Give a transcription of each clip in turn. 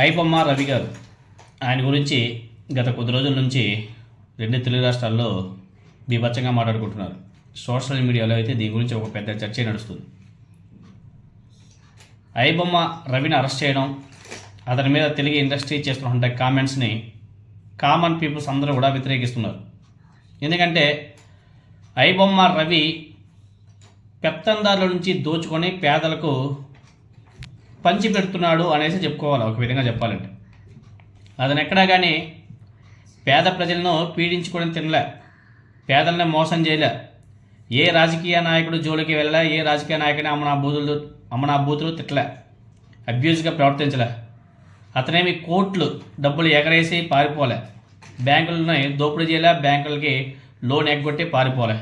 ఐబొమ్మ రవి గారు. ఆయన గురించి గత కొద్ది రోజుల నుంచి రెండు తెలుగు రాష్ట్రాల్లో బీభత్సంగా మాట్లాడుకుంటున్నారు. సోషల్ మీడియాలో అయితే దీని గురించి ఒక పెద్ద చర్చ నడుస్తుంది. ఐబొమ్మ రవిని అరెస్ట్ చేయడం అతని మీద తెలుగు ఇండస్ట్రీ చేస్తున్న కామెంట్స్ని కామన్ పీపుల్స్ అందరూ కూడా వ్యతిరేకిస్తున్నారు. ఎందుకంటే ఐబొమ్మ రవి పెత్తందారుల నుంచి దోచుకొని పేదలకు పంచి పెడుతున్నాడు అనేసి చెప్పుకోవాలి ఒక విధంగా చెప్పాలంటే. అతను ఎక్కడా కానీ పేద ప్రజలను పీడించుకొని తినలే పేదల్ని మోసం చేయలే. ఏ రాజకీయ నాయకుడు జోలికి వెళ్ళలే ఏ రాజకీయ నాయకుని అమ్మనా బూతులు అమ్మనా బూతులు తిట్టలే అబ్యూజ్గా ప్రవర్తించలే. అతనేమి కోట్లు డబ్బులు ఎగరేసి పారిపోలే బ్యాంకులని దోపిడీ చేయలే బ్యాంకులకి లోన్ ఎగ్గొట్టి పారిపోలే.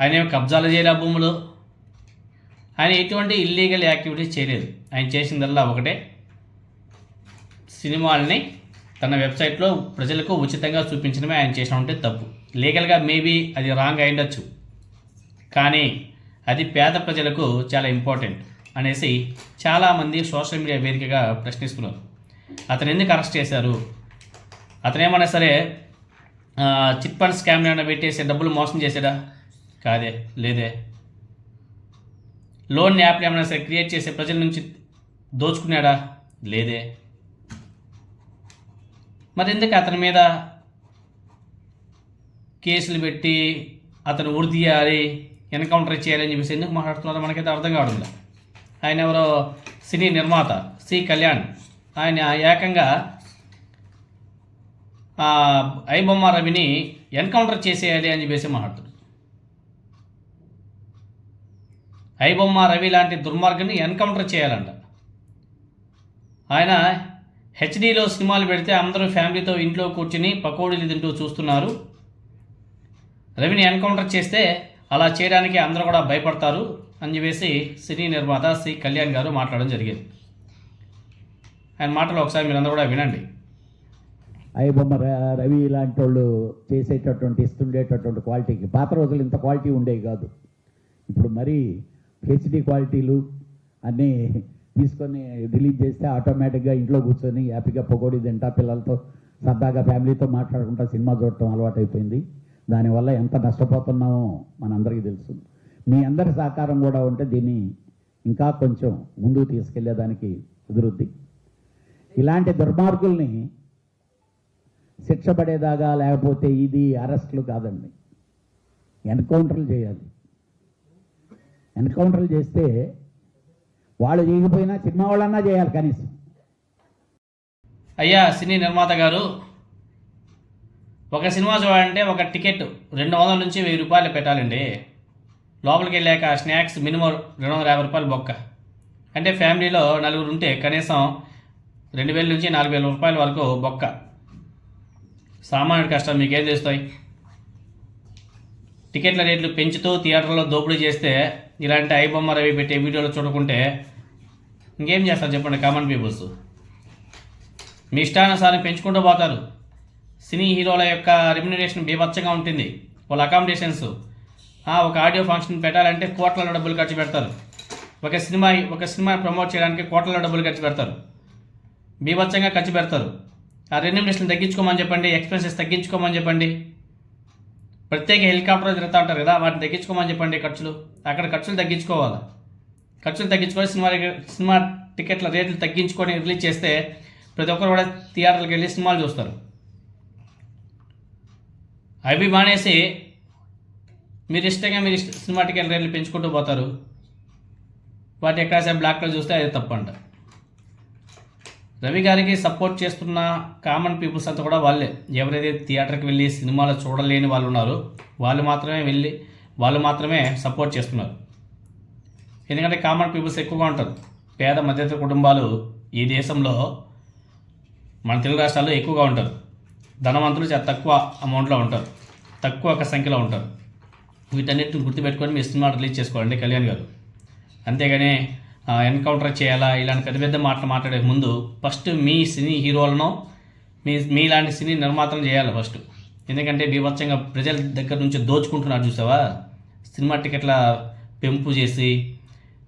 ఆయన కబ్జాలు చేయలే భూములు? ఆయన ఎటువంటి ఇల్లీగల్ యాక్టివిటీస్ చేయలేదు. ఆయన చేసిందల్లా ఒకటే. సినిమాల్ని తన వెబ్సైట్లో ప్రజలకు ఉచితంగా చూపించడమే ఆయన చేసిన ఉంటే తప్పు. లీగల్గా మేబీ అది రాంగ్ అయిండొచ్చు కానీ అది పేద ప్రజలకు చాలా ఇంపార్టెంట్ అనేసి చాలామంది సోషల్ మీడియా వేదికగా ప్రశ్నిస్తున్నారు. అతను ఎందుకు అరెస్ట్ చేశారు? అతను ఏమన్నా సరే చిట్ ఫండ్ స్కామ్ ఏమైనా పెట్టేసి డబ్బులు మోసం చేశాడా? కాదే లేదే. లోన్ యాప్లు ఏమైనా సరే క్రియేట్ చేసే ప్రజల నుంచి దోచుకున్నాడా? లేదే. మరి ఎందుకు అతని మీద కేసులు పెట్టి అతను ఉరిదీయాలి ఎన్కౌంటర్ చేయాలి అని చెప్పేసి ఎందుకు మాట్లాడుతున్నారో మనకైతే అర్థం కావడం లేదు. ఆయన ఎవరో సినీ నిర్మాత సి కళ్యాణ్. ఆయన ఏకంగా ఆ, ఐబొమ్మ రవిని ఎన్కౌంటర్ చేసేయాలి అని చెప్పేసి మాట్లాడుతున్నాడు ఐబొమ్మ రవి లాంటి దుర్మార్గుని ఎన్కౌంటర్ చేయాలంట. ఆయన హెచ్డీలో సినిమాలు పెడితే అందరూ ఫ్యామిలీతో ఇంట్లో కూర్చుని పకోడీలు తింటూ చూస్తున్నారు. రవిని ఎన్కౌంటర్ చేస్తే అలా చేయడానికి అందరూ కూడా భయపడతారు అని చెప్పేసి సినీ నిర్మాత సి కళ్యాణ్ గారు మాట్లాడడం జరిగింది. ఆయన మాటలు ఒకసారి మీరందరూ కూడా వినండి. ఐబొమ్మ రవి ఇలాంటి వాళ్ళు చేసేటటువంటి ఇస్తుండేటటువంటి క్వాలిటీకి పాత రోజులు ఇంత క్వాలిటీ ఉండేవి కాదు. ఇప్పుడు మరీ హెచ్డి క్వాలిటీలు అన్నీ తీసుకొని రిలీజ్ చేస్తే ఆటోమేటిక్గా ఇంట్లో కూర్చొని హ్యాపీగా పొగోడి తింటా పిల్లలతో సరదాగా ఫ్యామిలీతో మాట్లాడుకుంటా సినిమా చూడటం అలవాటైపోయింది. దానివల్ల ఎంత నష్టపోతున్నామో మనందరికీ తెలుసు. మీ అందరి సహకారం కూడా ఉంటే దీన్ని ఇంకా కొంచెం ముందుకు తీసుకెళ్ళేదానికి కుదురుద్ది. ఇలాంటి దుర్మార్గుల్ని శిక్ష పడేదాకా లేకపోతే ఇది అరెస్టులు కాదండి. ఎన్కౌంటర్లు చేయాలి. ఎన్కౌంటర్లు చేస్తే వాళ్ళు చేయకపోయినా సినిమా వాళ్ళన్నా చేయాలి కనీసం. అయ్యా సినీ నిర్మాత గారు ఒక సినిమా చూడాలంటే ఒక టికెట్ రెండు వందల నుంచి వెయ్యి రూపాయలు పెట్టాలండి. లోపలికి వెళ్ళాక స్నాక్స్ మినిమం రెండు వందల యాభై రూపాయలు బొక్క. అంటే ఫ్యామిలీలో నలుగురు ఉంటే కనీసం రెండు వేల నుంచి నాలుగు వేల రూపాయల వరకు బొక్క. సామాన్యుడి కష్టం మీకేం తెలుస్తాయి? టికెట్ల రేట్లు పెంచుతూ థియేటర్లో దోపిడీ చేస్తే ఇలాంటి ఐబొమ్మ రవి పెట్టే వీడియోలు చూడకుంటే ఇంకేం చేస్తారు చెప్పండి కామన్ పీపుల్స్? మీ ఇష్టానుసారం పెంచుకుంటూ పోతారు. సినీ హీరోల యొక్క రెమ్యునరేషన్ బీభత్సంగా ఉంటుంది. వాళ్ళ అకామిడేషన్స్ ఒక ఆడియో ఫంక్షన్ పెట్టాలంటే కోట్లలో డబ్బులు ఖర్చు పెడతారు. ఒక సినిమా ఒక సినిమా ప్రమోట్ చేయడానికి కోట్లలో డబ్బులు ఖర్చు పెడతారు. బీభత్సంగా ఖర్చు పెడతారు. ఆ రెమ్యునరేషన్ తగ్గించుకోమని చెప్పండి ఎక్స్పెన్సెస్ తగ్గించుకోమని చెప్పండి. ప్రత్యేక హెలికాప్టర్ తిరుగుతూ ఉంటారు కదా వాటిని తగ్గించుకోమని చెప్పండి ఖర్చులు. అక్కడ ఖర్చులు తగ్గించుకోవాలి? ఖర్చులు తగ్గించుకొని సినిమా సినిమా టికెట్ల రేట్లు తగ్గించుకొని రిలీజ్ చేస్తే ప్రతి ఒక్కరు కూడా థియేటర్కి వెళ్ళి సినిమాలు చూస్తారు. అవి మానేసి మీరు ఇష్టంగా మీరు ఇష్ట సినిమా టికెట్ రేట్లు పెంచుకుంటూ పోతారు. వాటి ఎక్కడైనా బ్లాక్లో చూస్తే అది తప్పంట. రవి గారికి సపోర్ట్ చేస్తున్న కామన్ పీపుల్స్ అంతా కూడా వాళ్ళే. ఎవరైతే థియేటర్కి వెళ్ళి సినిమాలు చూడలేని వాళ్ళు ఉన్నారో వాళ్ళు మాత్రమే వెళ్ళి వాళ్ళు మాత్రమే సపోర్ట్ చేస్తున్నారు. ఎందుకంటే కామన్ పీపుల్స్ ఎక్కువగా ఉంటారు. పేద మధ్యతర కుటుంబాలు ఈ దేశంలో మన తెలుగు రాష్ట్రాల్లో ఎక్కువగా ఉంటారు. ధనవంతులు చాలా తక్కువ అమౌంట్లో ఉంటారు. తక్కువ ఒక సంఖ్యలో ఉంటారు. వీటన్నిటిని గుర్తుపెట్టుకొని మీ సినిమా రిలీజ్ చేసుకోవాలండి కళ్యాణ్ గారు. అంతేగాని ఎన్కౌంటర్ చేయాలా? ఇలాంటి పెద్ద పెద్ద మాటలు మాట్లాడే ముందు ఫస్ట్ మీ సినీ హీరోలను మీ మీలాంటి సినీ నిర్మాతలు చేయాలి ఫస్ట్. ఎందుకంటే బీభత్సంగా ప్రజల దగ్గర నుంచి దోచుకుంటున్నారు చూసావా? సినిమా టికెట్ల పెంపు చేసి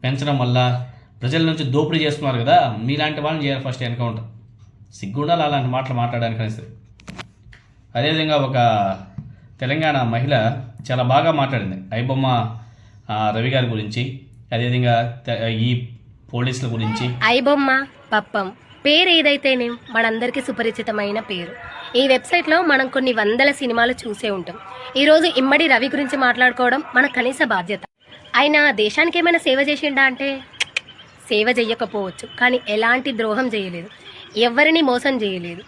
పెంచడం వల్ల ప్రజల నుంచి దోపిడీ చేస్తున్నారు కదా? మీలాంటి వాళ్ళని చేయాలి ఫస్ట్ ఎన్కౌంటర్. సిగ్గుండాలి అలాంటి మాటలు మాట్లాడడానికి అనేసి అదేవిధంగా ఒక తెలంగాణ మహిళ చాలా బాగా మాట్లాడింది. ఐబొమ్మ రవి గారి గురించి. అదేవిధంగా ఈ పోలీసుల గురించి. ఐబొమ్మ పప్పం. పేరు ఏదైతేనే మనందరికీ సుపరిచితమైన పేరు. ఈ వెబ్సైట్లో మనం కొన్ని వందల సినిమాలు చూసే ఉంటాం. ఈరోజు ఇమ్మడి రవి గురించి మాట్లాడుకోవడం మన కనీస బాధ్యత. ఆయన దేశానికి ఏమైనా సేవ చేసిండా అంటే? సేవ చేయకపోవచ్చు కానీ ఎలాంటి ద్రోహం చేయలేదు. ఎవరిని మోసం చేయలేదు.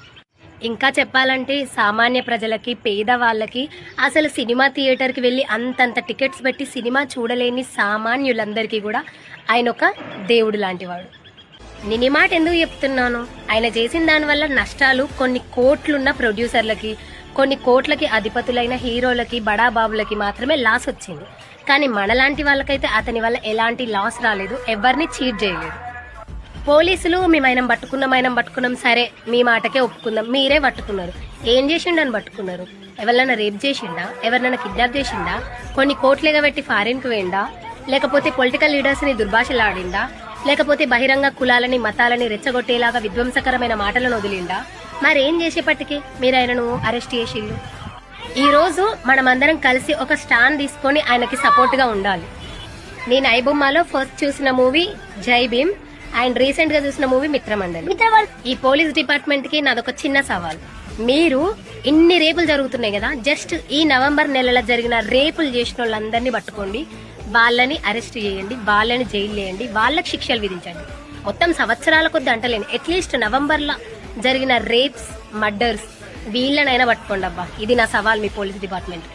ఇంకా చెప్పాలంటే సామాన్య ప్రజలకి పేదవాళ్ళకి అసలు సినిమా థియేటర్కి వెళ్ళి అంతంత టికెట్స్ పెట్టి సినిమా చూడలేని సామాన్యులందరికీ కూడా ఆయన ఒక దేవుడు లాంటివాడు. నేను ఈ మాట ఎందుకు చెప్తున్నాను? ఆయన చేసిన దానివల్ల నష్టాలు కొన్ని కోట్లున్న ప్రొడ్యూసర్లకి కొన్ని కోట్లకి అధిపతులైన హీరోలకి బడాబాబులకి మాత్రమే లాస్ వచ్చింది. కానీ మనలాంటి వాళ్ళకైతే అతని వల్ల ఎలాంటి లాస్ రాలేదు. ఎవరిని చీట్ చేయలేదు. పోలీసులు మేము ఆయన పట్టుకున్నాం ఆయన పట్టుకున్నాం సరే. మీ మాటకే ఒప్పుకుందాం. మీరే పట్టుకున్నారు. ఏం చేసిండని పట్టుకున్నారు? ఎవరినైనా రేప్ చేసిండా? ఎవరినైనా కిడ్నాప్ చేసిండా? కొన్ని కోట్లుగా పెట్టి ఫారిన్కి వేయండా లేకపోతే పొలిటికల్ లీడర్స్ని దుర్భాషలాడిండా? లేకపోతే బహిరంగ కులాలని మతాలని రెచ్చగొట్టేలాగా విధ్వంసకరమైన మాటలను వదిలిండా? మరేం చేసేపటికి మీరు ఆయనను అరెస్ట్ చేసిండు ఈరోజు మనమందరం కలిసి ఒక స్టాండ్ తీసుకొని ఆయనకి సపోర్ట్గా ఉండాలి. నేను ఐబొమ్మలో ఫస్ట్ చూసిన మూవీ జై భీమ్. అండ్ రీసెంట్గా చూసిన మూవీ మిత్రమండలి. ఈ పోలీస్ డిపార్ట్మెంట్కి నాదొక చిన్న సవాల్. మీరు ఇన్ని రేపులు జరుగుతున్నాయి కదా జస్ట్ ఈ నవంబర్ నెలలో జరిగిన రేపులు చేసిన వాళ్ళందరినీ పట్టుకోండి వాళ్ళని అరెస్ట్ చేయండి వాళ్ళని జైలు వేయండి వాళ్ళకి శిక్షలు విధించండి. మొత్తం సంవత్సరాల కొద్ది అంటలేను. అట్లీస్ట్ నవంబర్లో జరిగిన రేప్స్ మర్డర్స్ వీళ్ళనైనా పట్టుకోండి అబ్బా. ఇది నా సవాల్ మీ పోలీస్ డిపార్ట్మెంట్